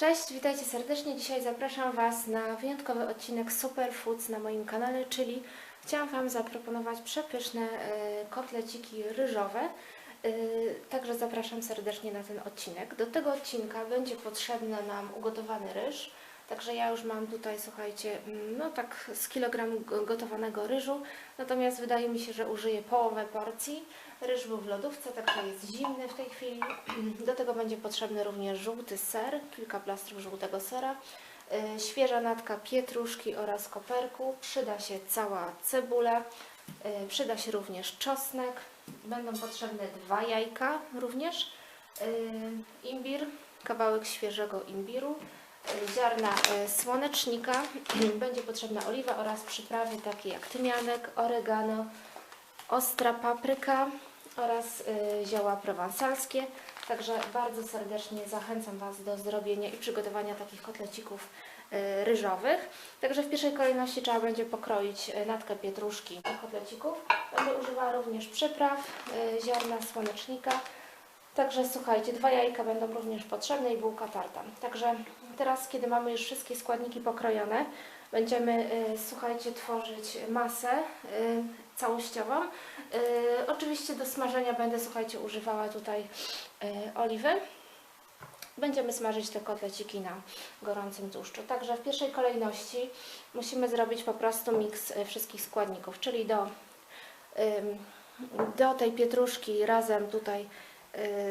Cześć, witajcie serdecznie. Dzisiaj zapraszam Was na wyjątkowy odcinek Superfoods na moim kanale, czyli chciałam Wam zaproponować przepyszne e, kotleciki ryżowe. E, Także zapraszam serdecznie na ten odcinek. Do tego odcinka będzie potrzebny nam ugotowany ryż. Także ja już mam tutaj, słuchajcie, mm, no tak z kilogram go- gotowanego ryżu. Natomiast wydaje mi się, że użyję połowę porcji. Ryż był w lodówce, także jest zimny w tej chwili. Do tego będzie potrzebny również żółty ser, kilka plastrów żółtego sera, y, świeża natka pietruszki oraz koperku. Przyda się cała cebula, y, przyda się również czosnek. Będą potrzebne dwa jajka również, y, imbir, kawałek świeżego imbiru, ziarna y, słonecznika, będzie potrzebna oliwa oraz przyprawy takie jak tymianek, oregano, ostra papryka oraz y, zioła prowansalskie. Także bardzo serdecznie zachęcam Was do zrobienia i przygotowania takich kotlecików y, ryżowych. Także w pierwszej kolejności trzeba będzie pokroić natkę pietruszki kotlecików. Będę używała również przypraw, ziarna słonecznika. Także słuchajcie, dwa jajka będą również potrzebne i bułka tarta. Także teraz, kiedy mamy już wszystkie składniki pokrojone, będziemy, y, słuchajcie, tworzyć masę y, całościową. Y, oczywiście do smażenia będę, słuchajcie, używała tutaj oliwy. Będziemy smażyć te kotleciki na gorącym tłuszczu. Także w pierwszej kolejności musimy zrobić po prostu miks wszystkich składników, czyli do, do tej pietruszki razem tutaj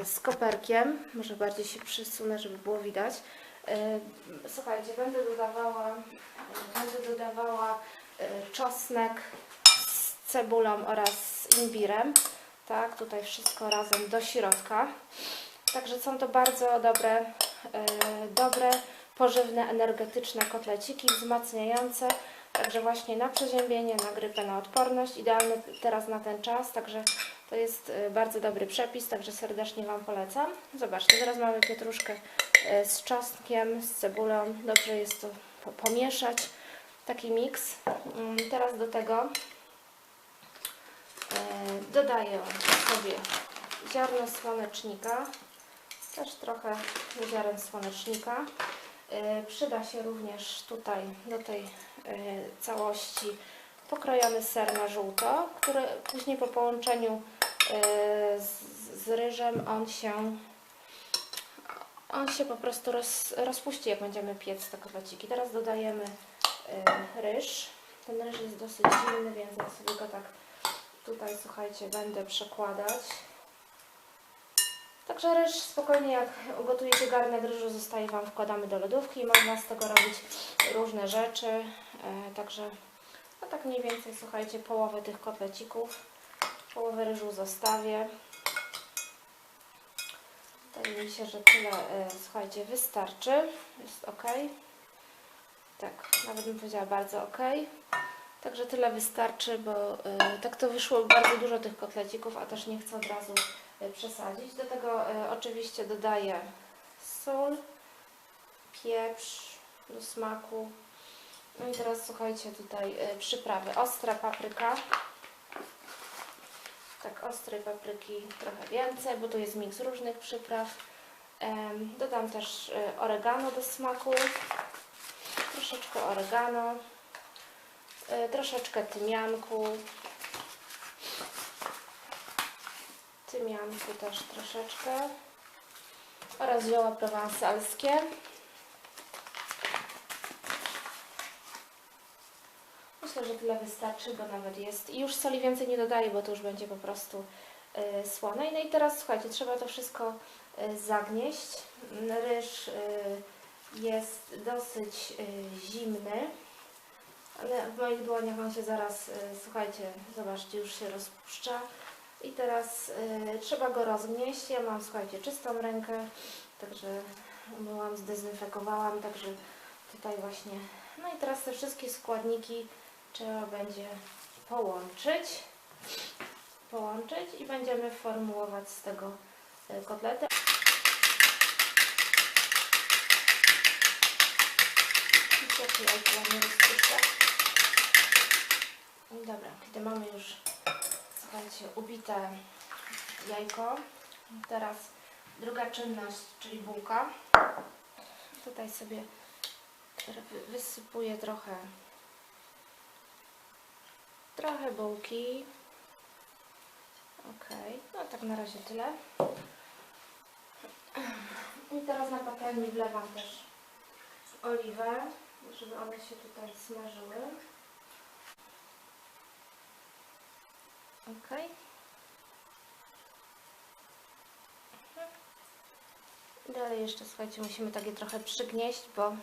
z koperkiem, może bardziej się przysunę, żeby było widać. Y, Słuchajcie, będę dodawała, będę dodawała y, czosnek z cebulą oraz imbirem. Tak, tutaj wszystko razem do środka. Także są to bardzo dobre, e, dobre, pożywne, energetyczne kotleciki, wzmacniające. Także właśnie na przeziębienie, na grypę, na odporność. Idealny teraz na ten czas, także to jest e, bardzo dobry przepis, także serdecznie Wam polecam. Zobaczcie, teraz mamy pietruszkę e, z czosnkiem, z cebulą. Dobrze jest to po- pomieszać. Taki miks. Mm, Teraz do tego e, dodaję sobie ziarno słonecznika, też trochę ziaren słonecznika. Przyda się również tutaj do tej całości pokrojony ser na żółto, który później po połączeniu z, z ryżem on się on się po prostu roz, rozpuści jak będziemy piec te kotleciki. Teraz dodajemy e, ryż. Ten ryż jest dosyć zimny, więc ja sobie go tak tutaj, słuchajcie, będę przekładać. Także ryż spokojnie, jak ugotujecie garnek ryżu, zostaje Wam, wkładamy do lodówki i można z tego robić różne rzeczy. E, także, no tak mniej więcej, słuchajcie, połowę tych kotlecików, połowę ryżu zostawię. Wydaje mi się, że tyle, e, słuchajcie, wystarczy. Jest ok. Tak, nawet bym powiedziała bardzo ok. Także tyle wystarczy, bo y, tak to wyszło bardzo dużo tych kotlecików, a też nie chcę od razu y, przesadzić. Do tego oczywiście dodaję sól, pieprz do smaku. No i teraz słuchajcie tutaj przyprawy. Ostra papryka. Tak, ostrej papryki trochę więcej, bo tu jest miks różnych przypraw. Dodam też y, oregano do smaku. Troszeczkę oregano. Y, troszeczkę tymianku. Tymianku też troszeczkę. Oraz zioła prowansalskie. Myślę, że tyle wystarczy, bo nawet jest. I już soli więcej nie dodaję, bo to już będzie po prostu y, słone. No i teraz słuchajcie, trzeba to wszystko y, zagnieść. Ryż y, jest dosyć zimny. Ale w moich dłoniach on się zaraz, słuchajcie, zobaczcie, już się rozpuszcza. I teraz trzeba go rozgnieść. Ja mam, słuchajcie, czystą rękę, także myłam, zdezynfekowałam, także tutaj właśnie. No i teraz te wszystkie składniki trzeba będzie połączyć. Połączyć i będziemy formułować z tego y, kotlety. I ładnie rozpuszczę. Dobra, kiedy mamy już, słuchajcie, ubite jajko, teraz druga czynność, czyli bułka. Tutaj sobie wy- wysypuję trochę trochę bułki. Ok, no tak na razie tyle. I teraz na patelni wlewam też oliwę, żeby one się tutaj smażyły. Ok. I dalej jeszcze, słuchajcie, musimy takie trochę przygnieść, bo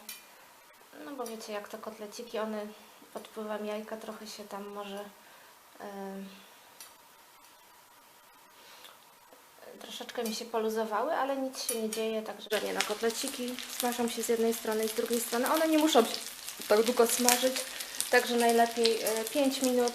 no bo wiecie, jak to kotleciki, one pod wpływem jajka trochę się tam może troszeczkę mi się poluzowały, ale nic się nie dzieje, także nie na kotleciki smażą się z jednej strony i z drugiej strony. One nie muszą się tak długo smażyć, także najlepiej e, 5 minut